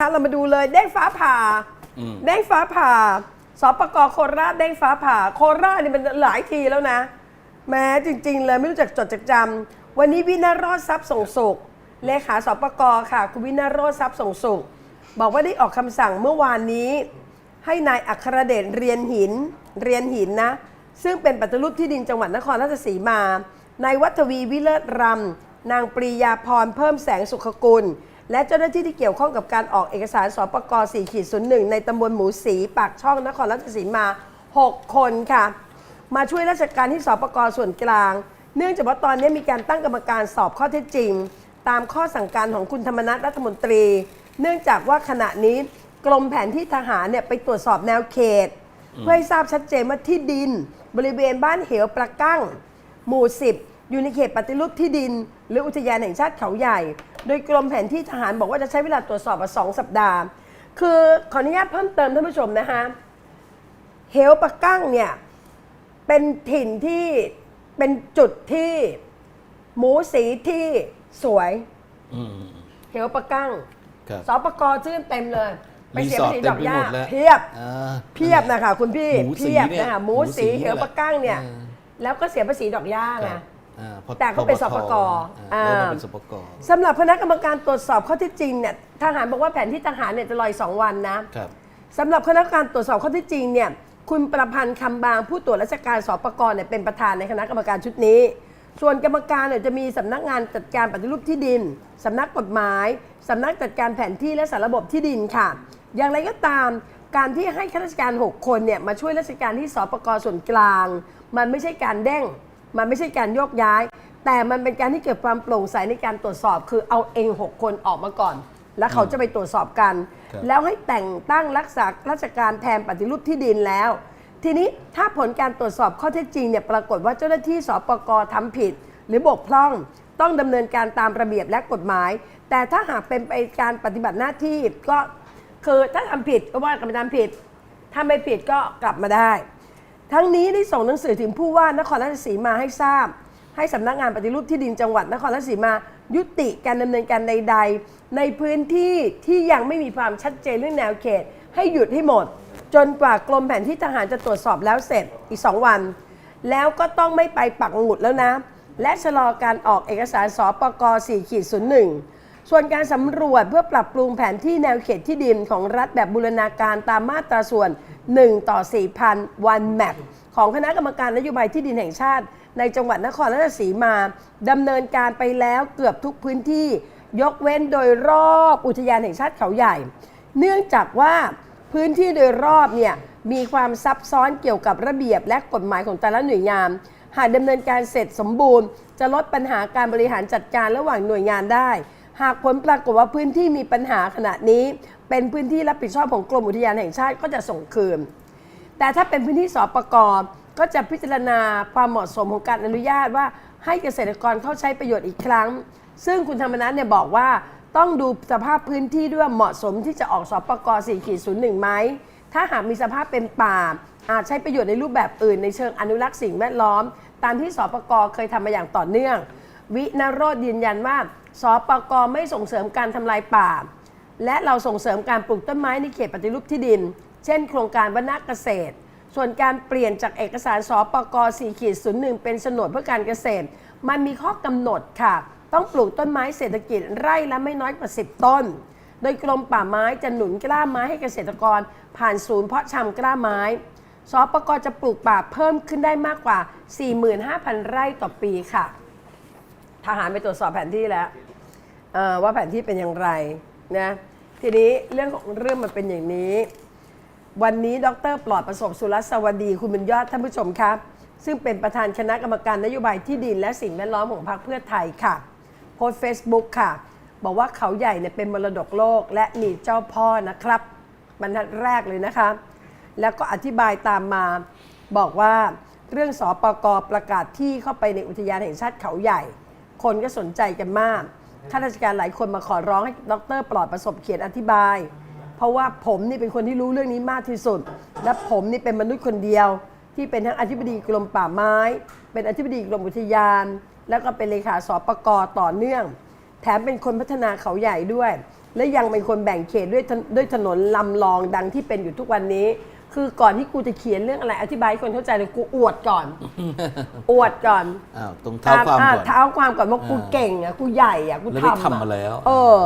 เรามาดูเลยเด้งฟ้าผ่าอืมเด้งฟ้าผ่าสปกโคราชเด้งฟ้าผ่า โคราชนี่มันหลายทีแล้วนะ แม้จริง ๆ เลยไม่รู้จักจดจักจำวันนี้วินารอดทรัพย์ส่งสุขเลขาสปกค่ะ คุณวินารอดทรัพย์ส่งสุข บอกว่าได้ออกคำสั่งเมื่อวานนี้ ให้นายอัครเดชเรียนหินเรียนหินนะ ซึ่งเป็นปฏิรูปที่ดินจังหวัดนครราชสีมานายวัฒวีวิเลิศรำนางปรียาพรเพิ่มแสงสุขกุล และเจ้าหน้าที่ที่เกี่ยวข้องกับการออกเอกสารสปก4ขีด01 ในตำบลหมูสีปากช่องนครราชสีมา 6 คนค่ะ มาช่วยราชการที่สปกส่วนกลาง เนื่องจากว่าตอนนี้มีการตั้งกรรมการสอบข้อเท็จจริง ตามข้อสั่งการของคุณธรรมนัฐรัฐมนตรี เนื่องจากว่าขณะนี้กรมแผนที่ทหารเนี่ยไปตรวจสอบแนวเขต เพื่อให้ทราบชัดเจนว่าที่ดิน บริเวณบ้านเหวประกั้ง หมู่ 10 อยู่ในเขตปฏิรูปที่ดิน หรืออุทยานแห่งชาติเขาใหญ่ โดยกรมแผนที่ทหารบอกว่าจะใช้เวลาตรวจสอบมาสองสัปดาห์ คือขออนุญาตเพิ่มเติมท่านผู้ชมนะคะเหวปะกั้งเนี่ยเป็นถิ่นที่เป็นจุดที่หมูสีที่สวยอืมเหวปะกั้งครับสปกชื่อเต็มเลยไปเสียรีสอภาร์ทษีเต็ดมอกไปหญ้าหมดแล้วเพียบอ่าเพียบนะคะคุณพี่หมูสีเพียบเนี่ยนะคะหมูหมูสีสีเหวปะกั้งเนี่ยเออแล้วก็เสียภาษีดอกหญ้าคไงรับอ่าพอแต่ก็เป็นพสปกอ่าอ่าแล้วมาเป็นสปกสำหรับคณะกรรมการตรวจสอบข้อเที่จริงเนี่ยทหารบอกว่าแผนที่ทหารเนี่ยจะรออีกสองวันนะครับสำหรับคณะกรรมการตรวจสอบข้อเที่จริงเนี่ยคุณประพันธ์คำบางผู้ตรวจราชการสปกเนี่ยเป็นประธานในคณะกรรมการชุดนี้ ส่วนกรรมการเนี่ยจะมีสำนักงานจัดการปฏิรูปที่ดินสำนักกฎหมายสำนักจัดการแผนที่และสารระบบที่ดินค่ะ อย่างไรก็ตามการที่ให้ข้าราชการ 6 คนเนี่ยมาช่วยราชการที่สปกส่วนกลาง มันไม่ใช่การเด้ง มันไม่ใช่การโยกย้าย แต่มันเป็นการที่เกิดความโปร่งใสในการตรวจสอบ คือเอาเอง 6 คนออกมาก่อน แล้วเขาจะไปตรวจสอบกัน ครับ แล้วให้แต่งตั้งรักษาราชการแทนปฏิรูปที่ดินแล้ว ทีนี้ถ้าผลการตรวจสอบข้อเท็จจริงเนี่ยปรากฏว่าเจ้าหน้าที่สปกทำผิด หรือบกพร่อง ต้องดำเนินการตามระเบียบและกฎหมาย แต่ถ้าหากเป็นไปการปฏิบัติหน้าที่ก็คือถ้าทำผิดก็ว่ากันไปตามผิดถ้าไม่ผิดก็กลับมาได้ ทั้งนี้ได้ส่งหนังสือถึงผู้ว่านครราชสีมาให้ทราบ ให้สำนักงานปฏิรูปที่ดินจังหวัดนครราชสีมายุติการดำเนินการใด ๆ ในพื้นที่ที่ยังไม่มีความชัดเจนเรื่องแนวเขต ให้หยุดให้หมด จนกว่ากรมแผนที่ทหารจะตรวจสอบแล้วเสร็จอีก 2 วัน แล้วก็ต้องไม่ไปปักหมุดแล้วนะ และชะลอการออกเอกสารสปก4ขีด01 ส่วนการสำรวจเพื่อปรับปรุงแผนที่แนวเขตที่ดินของรัฐแบบบูรณาการตามมาตราส่วน 1 ต่อ 4,000 วันแมปของคณะกรรมการนโยบายที่ดินแห่งชาติ ในจังหวัดนครราชสีมาดำเนินการไปแล้วเกือบทุกพื้นที่ ยกเว้นโดยรอบอุทยานแห่งชาติเขาใหญ่ เนื่องจากว่าพื้นที่โดยรอบเนี่ยมีความซับซ้อนเกี่ยวกับระเบียบและกฎหมายของแต่ละหน่วยงาน หากดำเนินการเสร็จสมบูรณ์ จะลดปัญหาการบริหารจัดการระหว่างหน่วยงานได้ หากผลปรากฏว่าพื้นที่มีปัญหาขณะนี้ เป็นพื้นที่รับผิดชอบของกรมอุทยานแห่งชาติก็จะส่งคืน แต่ถ้าเป็นพื้นที่สอประกอบก็จะพิจารณาความเหมาะสมของการอนุญาตว่าให้เกษตรกรเข้าใช้ประโยชน์อีกครั้ง ซึ่งคุณธรรมนัฐเนี่ยบอกว่าต้องดูสภาพพื้นที่ด้วยเหมาะสมที่จะออกสอประก4ขีด01ไหม ถ้าหากมีสภาพเป็นป่า อาจใช้ประโยชน์ในรูปแบบอื่นในเชิงอนุรักษ์สิ่งแวดล้อม ตามที่สอประกอบเคยทำมาอย่างต่อเนื่อง วินโรธยืนยันว่าสปกไม่ส่งเสริมการทำลายป่า และเราส่งเสริมการปลูกต้นไม้ในเขตปฏิรูปที่ดิน เช่น โครงการวนาเกษตร ส่วนการเปลี่ยนจากเอกสารสปก4ขีด01 เป็นโฉนดเพื่อการเกษตร มันมีข้อกำหนดค่ะ ต้องปลูกต้นไม้เศรษฐกิจไร่ละไม่น้อยกว่า 10 ต้น โดยกรมป่าไม้จะหนุนกล้าไม้ให้เกษตรกร ผ่านศูนย์เพาะชำกล้าไม้สปกจะปลูกป่าเพิ่มขึ้นได้มากกว่า 45,000 ไร่ต่อปีค่ะ ทหารไปตรวจสอบแผนที่แล้วว่าแผนที่เป็นอย่างไรนะทีนี้เรื่องของเรื่องมันเป็นอย่างนี้ วันนี้ดรปลอดประสบสุรสวัสดีคุณบุญยอดท่านผู้ชมครับ ซึ่งเป็นประธานคณะกรรมการนโยบายที่ดินและสิ่งแวดล้อมของพรรคเพื่อไทยค่ะ โพสต์เฟซบุ๊กค่ะ บอกว่าเขาใหญ่เนี่ยเป็นมรดกโลกและมีเจ้าพ่อนะครับบรรทัดแรกเลยนะคะ แล้วก็อธิบายตามมาบอกว่าเรื่องสอปกประกาศที่เข้าไปในอุทยานแห่งชาติเขาใหญ่ คนก็สนใจกันมากข้าราชการหลายคนมาขอร้องให้ดรปลอดประสบเขียนอธิบาย เพราะว่าผมนี่เป็นคนที่รู้เรื่องนี้มากที่สุด และผมนี่เป็นมนุษย์คนเดียว ที่เป็นทั้งอธิบดีกรมป่าไม้ เป็นอธิบดีกรมอุทยาน แล้วก็เป็นเลขาสปกต่อเนื่อง แถมเป็นคนพัฒนาเขาใหญ่ด้วย และยังเป็นคนแบ่งเขตด้วยถนด้วยถนนลำลองดังที่เป็นอยู่ทุกวันนี้ คือก่อนที่กูจะเขียนเรื่องอะไร อธิบายให้คนเข้าใจเลยกูอวดก่อน อวดก่อนอ้าวตรงเท้าความอ่ก่อน เท้าความก่อนว่ากูอ่าเก่งอะกูใหญ่อะกูแล้วได้ทำทำมาแล้ว เออ